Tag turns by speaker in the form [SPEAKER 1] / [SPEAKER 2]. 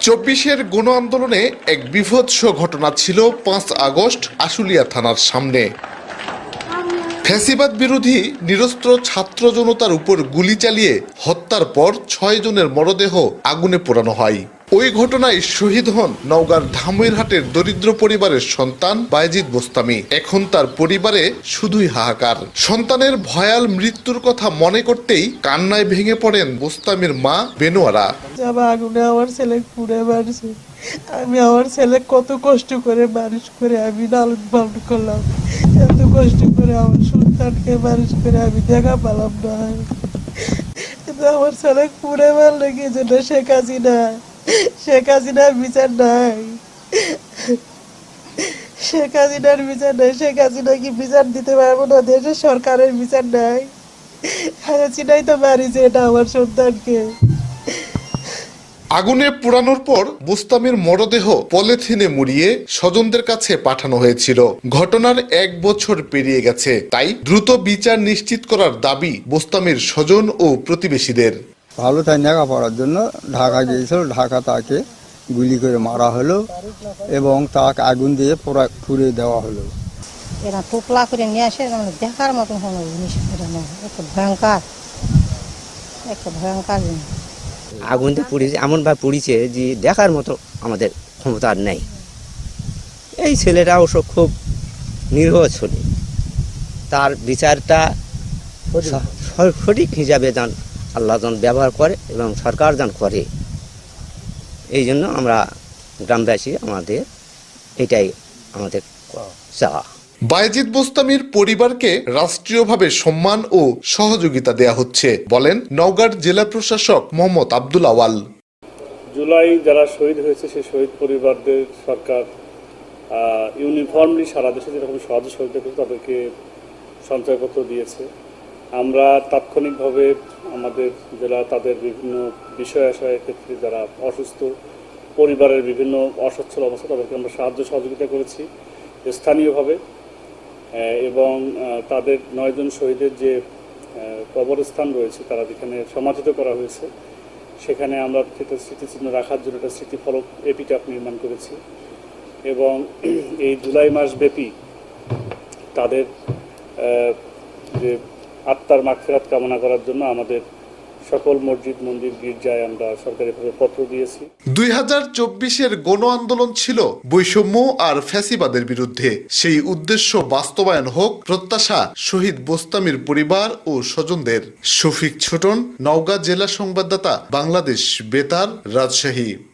[SPEAKER 1] চব্বিশের গণ আন্দোলনে এক বিভৎস ঘটনা ছিল পাঁচ আগস্ট আশুলিয়া থানার সামনে। ফ্যাসিবাদ বিরোধী নিরস্ত্র ছাত্র জনতার উপর গুলি চালিয়ে হত্যার পর ছয় জনের মরদেহ আগুনে পোড়ানো হয়। ওই ঘটনায় শহীদ হন নওগাঁর ধামইরহাটের দরিদ্র পরিবারের সন্তান বায়েজিদ বোস্তামি। এখন তার পরিবারে শুধুই হাহাকার। সন্তানের ভয়াল মৃত্যুর কথা মনে করতেই কান্নায় ভেঙে পড়েন বোস্তামির মা বেনোয়ারা।
[SPEAKER 2] আগুনে আমার ছেলে পুড়ে মারছে। আমি আমার ছেলে কত কষ্ট করে মানুষ করে আমি লালন পালন করলাম। এত কষ্ট করে আমার সন্তানকে মানুষ করে আমি দেখা পেলাম না। আমার ছেলে পুড়ে মারলে কি জন্য শেখ হাসিনা? শেখ হাসিনার বিচার নাই। শেখ হাসিনার বিচার নাই। শেখ হাসিনা কি বিচার দিতে পারব না? দেশের সরকারের বিচার নাই। হাসিনাই তো মারিছে এটা আমার সন্তানকে।
[SPEAKER 1] আগুনে পোড়ানোর পর বুস্তামের মরদেহ পলিথিনে মুড়িয়ে স্বজনদের কাছে পাঠানো হয়েছিল। ঘটনার এক বছর পেরিয়ে গেছে। তাই দ্রুত বিচার নিশ্চিত করার দাবি বুস্তামের স্বজন ও প্রতিবেশীদের।
[SPEAKER 3] ভালো তাই লেখাপড়ার জন্য ঢাকা গিয়েছিল ঢাকা তাকে গুলি করে মারা হলো এবং তাকে আগুন দিয়ে পোড়া পুড়িয়ে দেওয়া হলো।
[SPEAKER 4] এরা টোপলা করে নিয়ে আসে মানে দেখার মতন কোনো জিনিস এটা নয় একটা ভয়ঙ্কর একটা ভয়ঙ্কর জিনিস।
[SPEAKER 5] আগুনতে পুড়েছে এমনভাবে পুড়িছে যে দেখার মতো আমাদের ক্ষমতা আর নেই। এই ছেলেটা অবশ্য খুব নিরীহ ছিল। তার বিচারটা সঠিক। হিসাবে যান আল্লাহ যান ব্যবহার করে এবং সরকার যান করে। এই জন্য আমরা গ্রামবাসী আমাদের এটাই আমাদের চাওয়া।
[SPEAKER 1] বায়েজিদ বোস্তামির পরিবারকে রাষ্ট্রীয়ভাবে সম্মান ও সহযোগিতা দেয়া হচ্ছে বলেন নওগাঁর জেলা প্রশাসক মোহাম্মদ আব্দুল আওয়াল।
[SPEAKER 6] জুলাই যারা শহীদ হয়েছে সেই শহীদ পরিবারদের সরকার ইউনিফর্মলি সারা দেশে যেরকম সাহায্য সহযোগিতা তাদেরকে সঞ্চয়পত্র দিয়েছে। আমরা তাৎক্ষণিকভাবে আমাদের জেলা তাদের বিভিন্ন বিষয় আশয়ের ক্ষেত্রে যারা অসুস্থ, পরিবারের বিভিন্ন অসচ্ছল অবস্থা, তাদেরকে আমরা সাহায্য সহযোগিতা করেছি স্থানীয়ভাবে। এবং তাদের নয়জন শহীদের যে কবরস্থান রয়েছে, তারা যেখানে সমাধিত করা হয়েছে, সেখানে আমরা সেটা স্মৃতিচিহ্ন রাখার জন্য একটা স্মৃতিফলক এপিটাপ নির্মাণ করেছি। এবং এই জুলাই মাস ব্যাপী তাদের যে আত্মার মাগফিরাত কামনা করার জন্য আমাদের সকল মসজিদ, মন্দির, গির্জায় আমরা সরকারিভাবে পত্র দিয়েছি।
[SPEAKER 1] দুই হাজার চব্বিশের গণ আন্দোলন ছিল বৈষম্য আর ফ্যাসিবাদের বিরুদ্ধে। সেই উদ্দেশ্য বাস্তবায়ন হোক, প্রত্যাশা শহীদ বোস্তামির পরিবার ও স্বজনদের। শফিক ছোটন, নওগাঁ জেলা সংবাদদাতা, বাংলাদেশ বেতার, রাজশাহী।